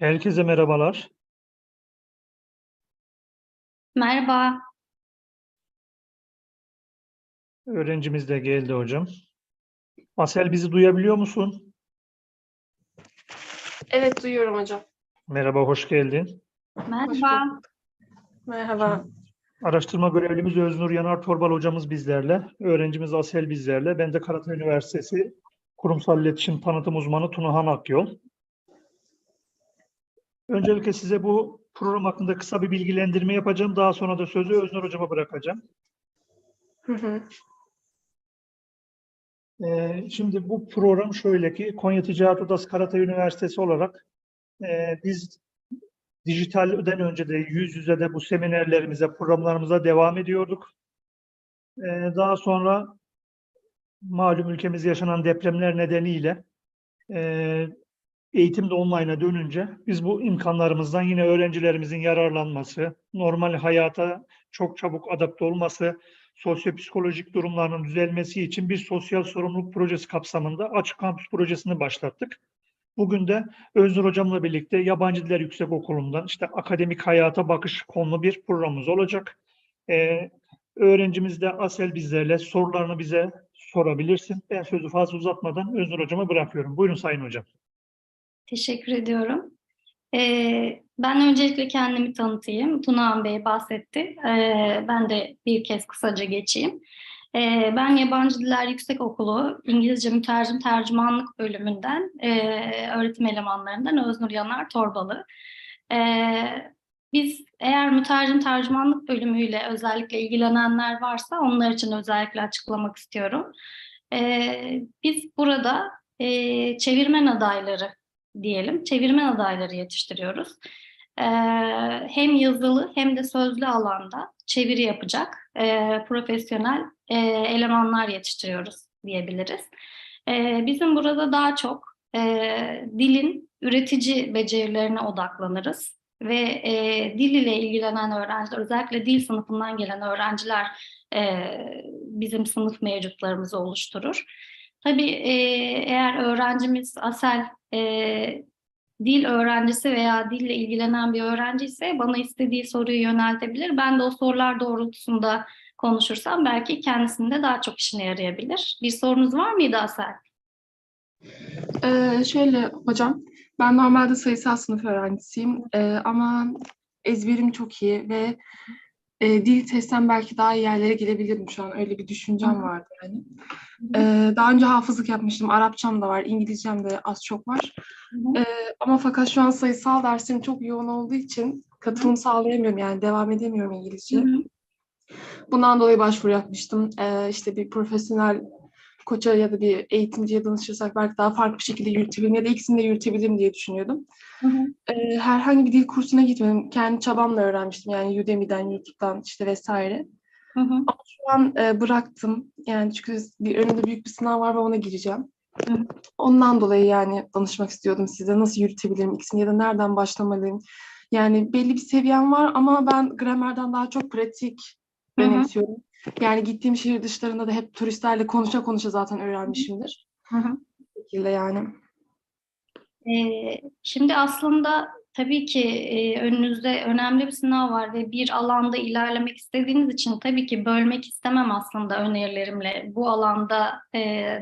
Herkese merhabalar. Merhaba. Öğrencimiz de geldi hocam. Asel bizi duyabiliyor musun? Evet duyuyorum hocam. Merhaba, hoş geldin. Merhaba. Merhaba. Araştırma görevlimiz Öznur Yanar Torbal hocamız bizlerle. Öğrencimiz Asel bizlerle. Ben de Karatay Üniversitesi Kurumsal İletişim Tanıtım Uzmanı Tunahan Akyol. Öncelikle size bu program hakkında kısa bir bilgilendirme yapacağım. Daha sonra da sözü Öznur hocama bırakacağım. Hı hı. Ee, şimdi bu program şöyle ki Konya Ticaret Odası Karatay Üniversitesi olarak e, biz dijitalden önce de yüz yüze de bu seminerlerimize, programlarımıza devam ediyorduk. Ee, daha sonra malum ülkemizde yaşanan depremler nedeniyle e, eğitim de online'a dönünce biz bu imkanlarımızdan yine öğrencilerimizin yararlanması, normal hayata çok çabuk adapte olması, sosyopsikolojik durumlarının düzelmesi için bir sosyal sorumluluk projesi kapsamında Açık Kampüs projesini başlattık. Bugün de Öznur Hocam'la birlikte Yabancı Diller Yüksekokulu'ndan işte akademik hayata bakış konulu bir programımız olacak. Ee, öğrencimiz de Asel bizlerle sorularını bize sorabilirsin. Ben sözü fazla uzatmadan Öznur Hocam'a bırakıyorum. Buyurun Sayın Hocam. Teşekkür ediyorum. Ee, ben öncelikle kendimi tanıtayım. Tunahan Bey bahsetti. Ee, ben de bir kez kısaca geçeyim. Ee, ben Yabancı Diller Yüksekokulu İngilizce Mütercim Tercümanlık bölümünden e, öğretim elemanlarından Öznur Yanar Torbalı. Ee, biz eğer mütercim tercümanlık bölümüyle özellikle ilgilenenler varsa onlar için özellikle açıklamak istiyorum. Ee, biz burada e, çevirmen adayları diyelim, çevirmen adayları yetiştiriyoruz. Ee, hem yazılı hem de sözlü alanda çeviri yapacak e, profesyonel e, elemanlar yetiştiriyoruz diyebiliriz. E, bizim burada daha çok e, dilin üretici becerilerine odaklanırız ve e, dil ile ilgilenen öğrenciler, özellikle dil sınıfından gelen öğrenciler e, bizim sınıf mevcutlarımızı oluşturur. Tabii e, eğer öğrencimiz asel e, dil öğrencisi veya dille ilgilenen bir öğrenci ise bana istediği soruyu yöneltebilir. Ben de o sorular doğrultusunda konuşursam belki kendisinde daha çok işine yarayabilir. Bir sorunuz var mıydı Asel? Ee, şöyle hocam, ben normalde sayısal sınıf öğrencisiyim Ee, ama ezberim çok iyi ve e, dil testten belki daha iyi yerlere gelebilirim şu an. Öyle bir düşüncem vardı yani. Ee, daha önce hafızlık yapmıştım. Arapçam da var, İngilizcem de az çok var. Ee, ama fakat şu an sayısal derslerim çok yoğun olduğu için katılım sağlayamıyorum yani devam edemiyorum İngilizce. Bundan dolayı başvuru yapmıştım. Ee, işte bir profesyonel koça ya da bir eğitimciye danışırsak belki daha farklı bir şekilde yürütebilirim ya da ikisini de yürütebilirim diye düşünüyordum. Hı hı. Ee, herhangi bir dil kursuna gitmedim. Kendi çabamla öğrenmiştim yani Udemy'den, YouTube'dan işte vesaire. Hı hı. Ama şu an e, bıraktım. Yani çünkü bir, önümde büyük bir sınav var ve ona gireceğim. Hı hı. Ondan dolayı yani danışmak istiyordum size. Nasıl yürütebilirim ikisini ya da nereden başlamalıyım? Yani belli bir seviyem var ama ben gramerden daha çok pratik önemsiyorum. Yani gittiğim şehir dışlarında da hep turistlerle konuşa konuşa zaten öğrenmişimdir. Hı hı. Bu şekilde yani. Ee, şimdi aslında tabii ki e, önünüzde önemli bir sınav var ve bir alanda ilerlemek istediğiniz için tabii ki bölmek istemem aslında önerilerimle bu alanda e,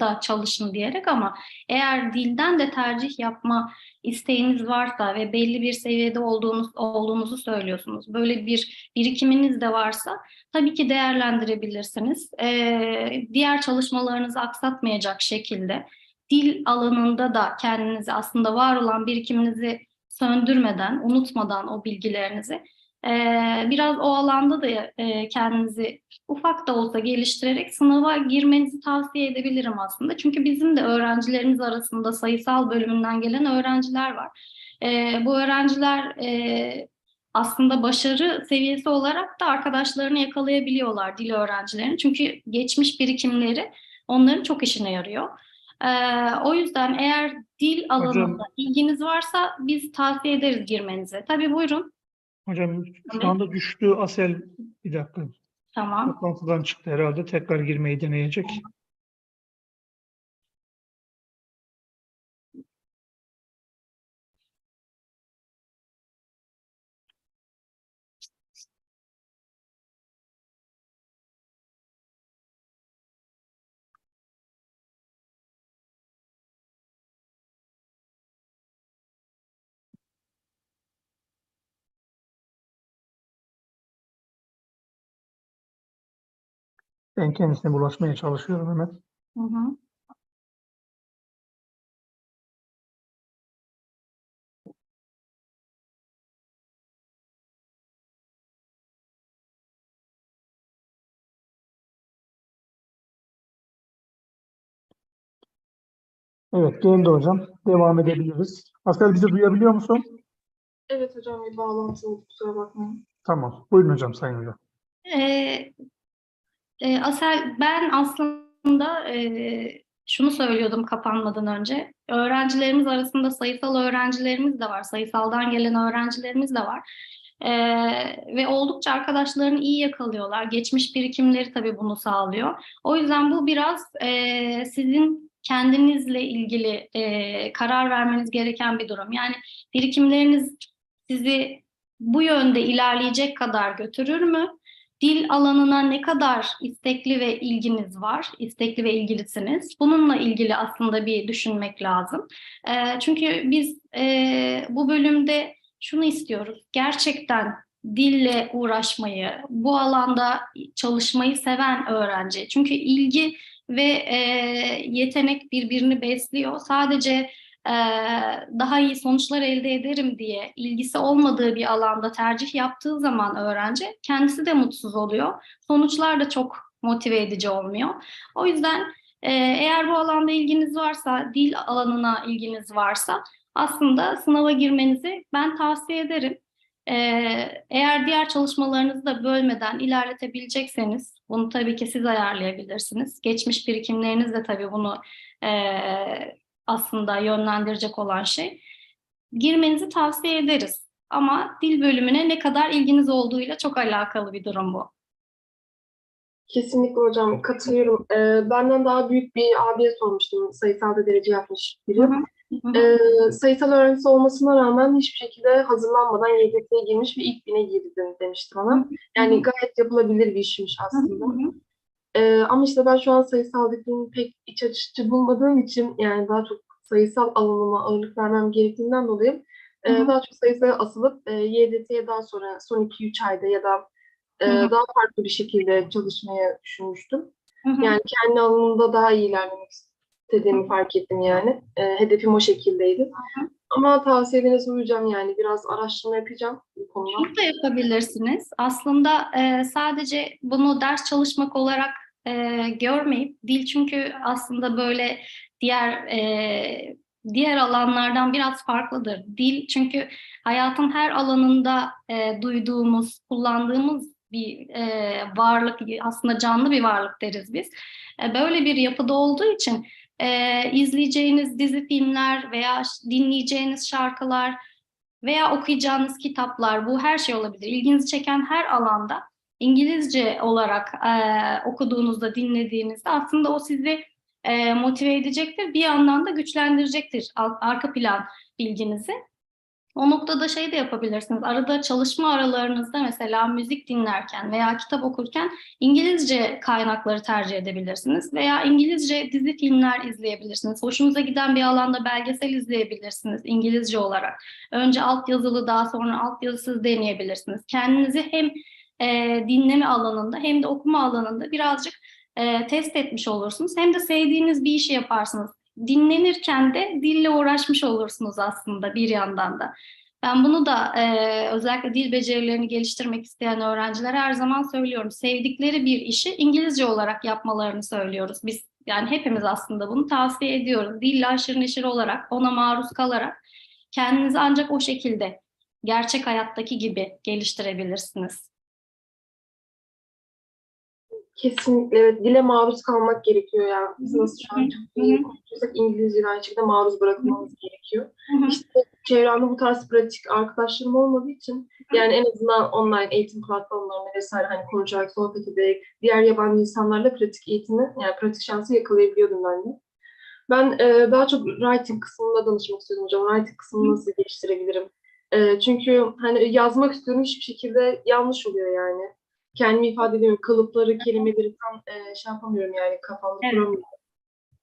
da çalışın diyerek ama eğer dilden de tercih yapma isteğiniz varsa ve belli bir seviyede olduğunuz olduğunuzu söylüyorsunuz. Böyle bir birikiminiz de varsa tabii ki değerlendirebilirsiniz. Ee, diğer çalışmalarınızı aksatmayacak şekilde dil alanında da kendinizi aslında var olan birikiminizi söndürmeden, unutmadan o bilgilerinizi eee, biraz o alanda da eee, kendinizi ufak da olsa geliştirerek sınava girmenizi tavsiye edebilirim aslında. Çünkü bizim de öğrencilerimiz arasında sayısal bölümünden gelen öğrenciler var. Eee, bu öğrenciler eee, aslında başarı seviyesi olarak da arkadaşlarını yakalayabiliyorlar dil öğrencilerini. Çünkü geçmiş birikimleri onların çok işine yarıyor. Ee, o yüzden eğer dil alanında ilginiz varsa biz tavsiye ederiz girmenizi. Tabii buyurun. Hocam şu anda düştü Asel. Bir dakika. Tamam. Toplantıdan çıktı herhalde. Tekrar girmeyi deneyecek. Ben kendisine ulaşmaya çalışıyorum hemen. Hı hı. Evet, geldi hocam. Devam edebiliriz. Asel bizi duyabiliyor musun? Evet hocam bir bağlantı oldu kusura bakmayın. Tamam. Buyurun hocam, sayın hocam. Ee, e, Asel, ben aslında e, şunu söylüyordum kapanmadan önce. Öğrencilerimiz arasında sayısal öğrencilerimiz de var. Sayısaldan gelen öğrencilerimiz de var. Ee, ve oldukça arkadaşlarını iyi yakalıyorlar. Geçmiş birikimleri tabii bunu sağlıyor. O yüzden bu biraz e, sizin kendinizle ilgili e, karar vermeniz gereken bir durum. Yani birikimleriniz sizi bu yönde ilerleyecek kadar götürür mü? Dil alanına ne kadar istekli ve ilginiz var, istekli ve ilgilisiniz. Bununla ilgili aslında bir düşünmek lazım. Ee, çünkü biz e, bu bölümde şunu istiyoruz. Gerçekten dille uğraşmayı, bu alanda çalışmayı seven öğrenci. Çünkü ilgi ve e, yetenek birbirini besliyor. Sadece e, daha iyi sonuçlar elde ederim diye ilgisi olmadığı bir alanda tercih yaptığı zaman öğrenci kendisi de mutsuz oluyor. Sonuçlar da çok motive edici olmuyor. O yüzden e, eğer bu alanda ilginiz varsa, dil alanına ilginiz varsa aslında sınava girmenizi ben tavsiye ederim. E, eğer diğer çalışmalarınızı da bölmeden ilerletebilecekseniz bunu tabii ki siz ayarlayabilirsiniz. Geçmiş birikimleriniz de tabii bunu e, aslında yönlendirecek olan şey. Girmenizi tavsiye ederiz. Ama dil bölümüne ne kadar ilginiz olduğuyla çok alakalı bir durum bu. Kesinlikle hocam katılıyorum. Ee, benden daha büyük bir abiye sormuştum sayısalda derece yapmış biri. Hı hı. Hı hı. Ee, sayısal öğrencisi olmasına rağmen hiçbir şekilde hazırlanmadan YDS'ye girmiş ve ilk bine girdim demişti bana. Yani gayet yapılabilir bir işmiş aslında. Ee, ama işte ben şu an sayısaldakini pek iç açıcı bulmadığım için yani daha çok sayısal alanıma ağırlık vermem gerektiğinden dolayı e, daha çok sayısala asılıp e, YDS'ye daha sonra son 2-3 ayda ya da e, daha farklı bir şekilde çalışmaya düşünmüştüm. Hı hı. Yani kendi alanımda daha iyi ilerlemek istediğimi fark ettim yani. E, hedefim o şekildeydi. Ama tavsiyelerinize uyacağım yani. Biraz araştırma yapacağım bu konuda. Şunu da yapabilirsiniz. Aslında e, sadece bunu ders çalışmak olarak e, görmeyip dil çünkü aslında böyle diğer e, diğer alanlardan biraz farklıdır. Dil çünkü hayatın her alanında e, duyduğumuz, kullandığımız bir e, varlık, aslında canlı bir varlık deriz biz. E, böyle bir yapıda olduğu için e, izleyeceğiniz dizi filmler veya dinleyeceğiniz şarkılar veya okuyacağınız kitaplar, bu her şey olabilir. İlginizi çeken her alanda İngilizce olarak e, okuduğunuzda, dinlediğinizde aslında o sizi e, motive edecektir. Bir yandan da güçlendirecektir arka plan bilginizi. O noktada şey de yapabilirsiniz. Arada çalışma aralarınızda mesela müzik dinlerken veya kitap okurken İngilizce kaynakları tercih edebilirsiniz veya İngilizce dizi filmler izleyebilirsiniz. Hoşunuza giden bir alanda belgesel izleyebilirsiniz İngilizce olarak. Önce altyazılı daha sonra altyazısız deneyebilirsiniz. Kendinizi hem e, dinleme alanında hem de okuma alanında birazcık e, test etmiş olursunuz. Hem de sevdiğiniz bir işi yaparsınız. Dinlenirken de dille uğraşmış olursunuz aslında bir yandan da. Ben bunu da e, özellikle dil becerilerini geliştirmek isteyen öğrencilere her zaman söylüyorum. Sevdikleri bir işi İngilizce olarak yapmalarını söylüyoruz. Biz yani hepimiz aslında bunu tavsiye ediyoruz. Dille aşırı neşir olarak, ona maruz kalarak kendinizi ancak o şekilde gerçek hayattaki gibi geliştirebilirsiniz. Kesinlikle evet. Dile maruz kalmak gerekiyor ya. Biz nasıl şu an çok iyi konuşuyorsak İngilizce'de aynı şekilde maruz bırakmamız gerekiyor. İşte çevremde bu tarz pratik arkadaşlarım olmadığı için yani en azından online eğitim platformlarında vesaire hani konuşarak sohbet ederek diğer yabancı insanlarla pratik eğitimi yani pratik şansı yakalayabiliyordum ben de. Ben e, daha çok writing kısmında danışmak istiyorum hocam. Writing kısmını nasıl geliştirebilirim? E, çünkü hani yazmak istiyorum hiçbir şekilde yanlış oluyor yani. Kendimi ifade edemiyorum. Kalıpları, kelimeleri tam e, şey yapamıyorum yani kafamda Evet. kuramıyorum.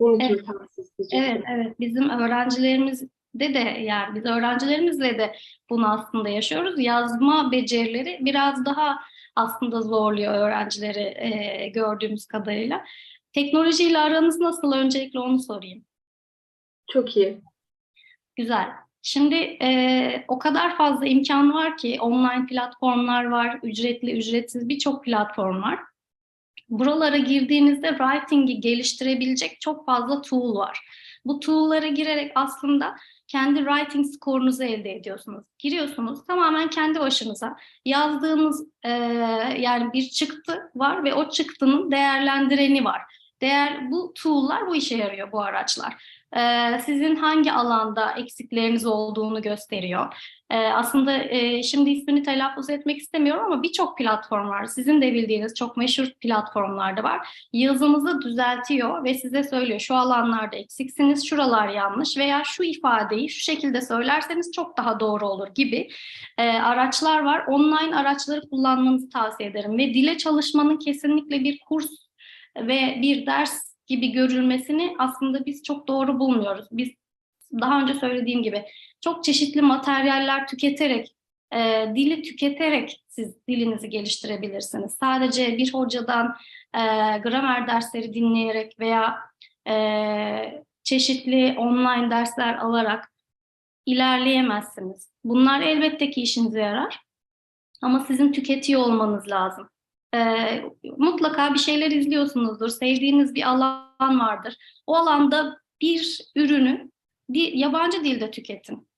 Bunun için Evet. tavsiye. Evet, evet. Bizim öğrencilerimiz de de yani biz öğrencilerimizle de bunu aslında yaşıyoruz. Yazma becerileri biraz daha aslında zorluyor öğrencileri e, gördüğümüz kadarıyla. Teknolojiyle aranız nasıl? Öncelikle onu sorayım. Çok iyi. Güzel. Şimdi e, o kadar fazla imkan var ki online platformlar var, ücretli, ücretsiz birçok platform var. Buralara girdiğinizde writing'i geliştirebilecek çok fazla tool var. Bu tool'lara girerek aslında kendi writing skorunuzu elde ediyorsunuz. Giriyorsunuz tamamen kendi başınıza yazdığınız e, yani bir çıktı var ve o çıktının değerlendireni var. Değer bu tool'lar bu işe yarıyor bu araçlar. Ee, sizin hangi alanda eksikleriniz olduğunu gösteriyor. Ee, aslında e, şimdi ismini telaffuz etmek istemiyorum ama birçok platform var. Sizin de bildiğiniz çok meşhur platformlar da var. Yazınızı düzeltiyor ve size söylüyor şu alanlarda eksiksiniz, şuralar yanlış veya şu ifadeyi şu şekilde söylerseniz çok daha doğru olur gibi e, araçlar var. Online araçları kullanmanızı tavsiye ederim ve dile çalışmanın kesinlikle bir kurs ve bir ders gibi görülmesini aslında biz çok doğru bulmuyoruz. Biz daha önce söylediğim gibi çok çeşitli materyaller tüketerek, e, dili tüketerek siz dilinizi geliştirebilirsiniz. Sadece bir hocadan e, gramer dersleri dinleyerek veya e, çeşitli online dersler alarak ilerleyemezsiniz. Bunlar elbette ki işinize yarar ama sizin tüketiyor olmanız lazım. Ee, mutlaka bir şeyler izliyorsunuzdur. Sevdiğiniz bir alan vardır. O alanda bir ürünü yabancı dilde tüketin.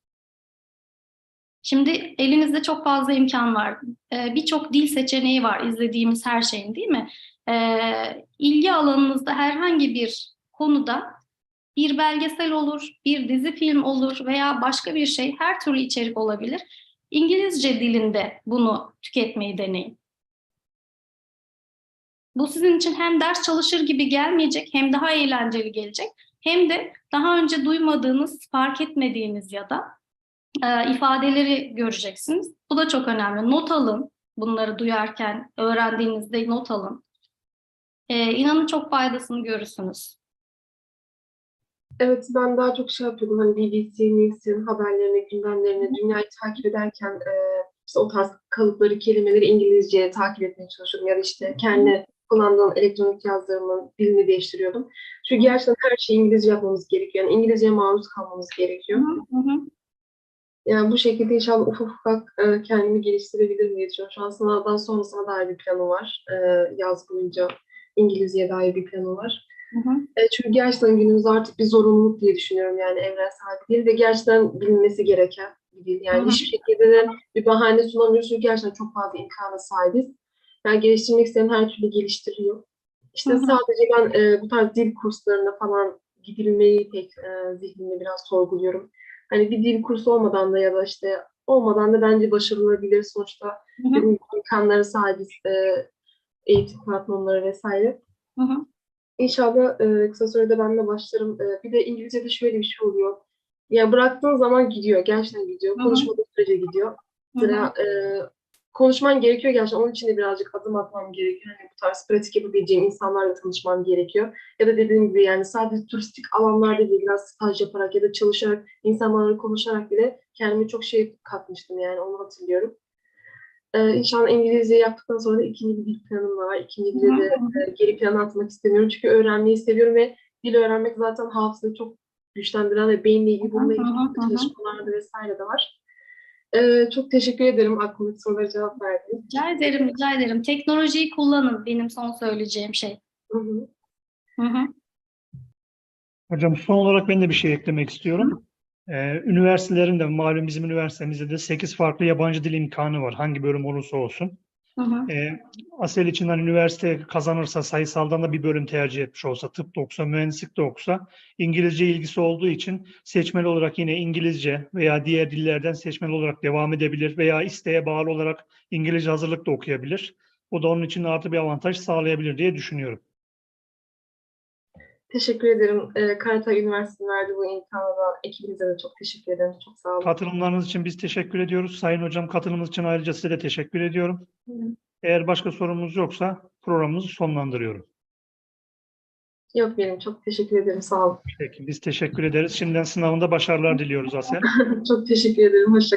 Şimdi elinizde çok fazla imkan var. Ee, Birçok dil seçeneği var izlediğimiz her şeyin değil mi? Ee, ilgi alanınızda herhangi bir konuda bir belgesel olur, bir dizi film olur veya başka bir şey her türlü içerik olabilir. İngilizce dilinde bunu tüketmeyi deneyin. Bu sizin için hem ders çalışır gibi gelmeyecek, hem daha eğlenceli gelecek, hem de daha önce duymadığınız, fark etmediğiniz ya da e, ifadeleri göreceksiniz. Bu da çok önemli. Not alın. Bunları duyarken, öğrendiğinizde not alın. E, inanın çok faydasını görürsünüz. Evet ben daha çok şey yapıyordum hani BBC News'in haberlerini, gündemlerini, dünyayı takip ederken e, işte o tarz kalıpları, kelimeleri İngilizce takip etmeye çalışıyordum ya da işte kendi kullandığım elektronik cihazlarımın dilini değiştiriyordum. Çünkü gerçekten her şeyi İngilizce yapmamız gerekiyor. Yani İngilizceye maruz kalmamız gerekiyor. Hı hı. Yani bu şekilde inşallah ufak ufak e, kendimi geliştirebilirim diye düşünüyorum. Şu an sınavdan sonrasına dair bir planı var. E, yaz boyunca İngilizceye dair bir planı var. Hı hı. E, çünkü gerçekten günümüzde artık bir zorunluluk diye düşünüyorum yani evrensel bir dil ve gerçekten bilinmesi gereken bir dil. Yani Hı hı. hiçbir şekilde de bir bahane sunamıyoruz çünkü gerçekten çok fazla imkana sahibiz. Yani geliştirmek isteyen her türlü geliştiriyor. İşte Hı hı. sadece ben e, bu tarz dil kurslarına falan gidilmeyi pek e, zihnimde biraz sorguluyorum. Hani bir dil kursu olmadan da ya da işte olmadan da bence başarılabilir sonuçta Hı hı. dediğim gibi imkanlara sahibiz e, eğitim platformları vesaire. Hı hı. İnşallah e, kısa sürede ben de başlarım. E, bir de İngilizce'de şöyle bir şey oluyor. Ya bıraktığın zaman gidiyor. Gerçekten gidiyor. Konuşmadığın sürece gidiyor. Mesela e, konuşman gerekiyor gerçekten. Onun için de birazcık adım atmam gerekiyor. Hani bu tarz pratik yapabileceğim insanlarla tanışmam gerekiyor. Ya da dediğim gibi yani sadece turistik alanlarda değil biraz staj yaparak ya da çalışarak, insanlarla konuşarak bile kendime çok şey katmıştım yani onu hatırlıyorum. Ee, inşallah İngilizce yaptıktan sonra da ikinci bir dil planım var. İkinci dili de e, geri plana atmak istemiyorum. Çünkü öğrenmeyi seviyorum ve dil öğrenmek zaten hafızayı çok güçlendiren ve beyinle ilgili bununla ilgili çalışmalarda vesaire de var. Ee, çok teşekkür ederim aklımdaki sorulara cevap verdiğiniz. Rica ederim, rica ederim. Teknolojiyi kullanın benim son söyleyeceğim şey. Hı hı. Hı hı. Hocam son olarak ben de bir şey eklemek istiyorum. Ee, üniversitelerin de malum bizim üniversitemizde de 8 farklı yabancı dil imkanı var. Hangi bölüm olursa olsun. Hı hı. Ee, Asel içinden üniversite kazanırsa sayısaldan da bir bölüm tercih etmiş olsa, tıp da okusa, mühendislik de okusa, İngilizce ilgisi olduğu için seçmeli olarak yine İngilizce veya diğer dillerden seçmeli olarak devam edebilir veya isteğe bağlı olarak İngilizce hazırlık da okuyabilir. Bu da onun için artı bir avantaj sağlayabilir diye düşünüyorum. Teşekkür ederim. Ee, Karatay Üniversitesi'nin verdiği bu imkana da ekibinize de çok teşekkür ederim. Çok sağ olun. Katılımlarınız için biz teşekkür ediyoruz. Sayın Hocam katılımınız için ayrıca size de teşekkür ediyorum. Hı. Eğer başka sorunuz yoksa programımızı sonlandırıyorum. Yok benim çok teşekkür ederim. Sağ olun. Peki biz teşekkür ederiz. Şimdiden sınavında başarılar diliyoruz Asel. çok teşekkür ederim. Hoşça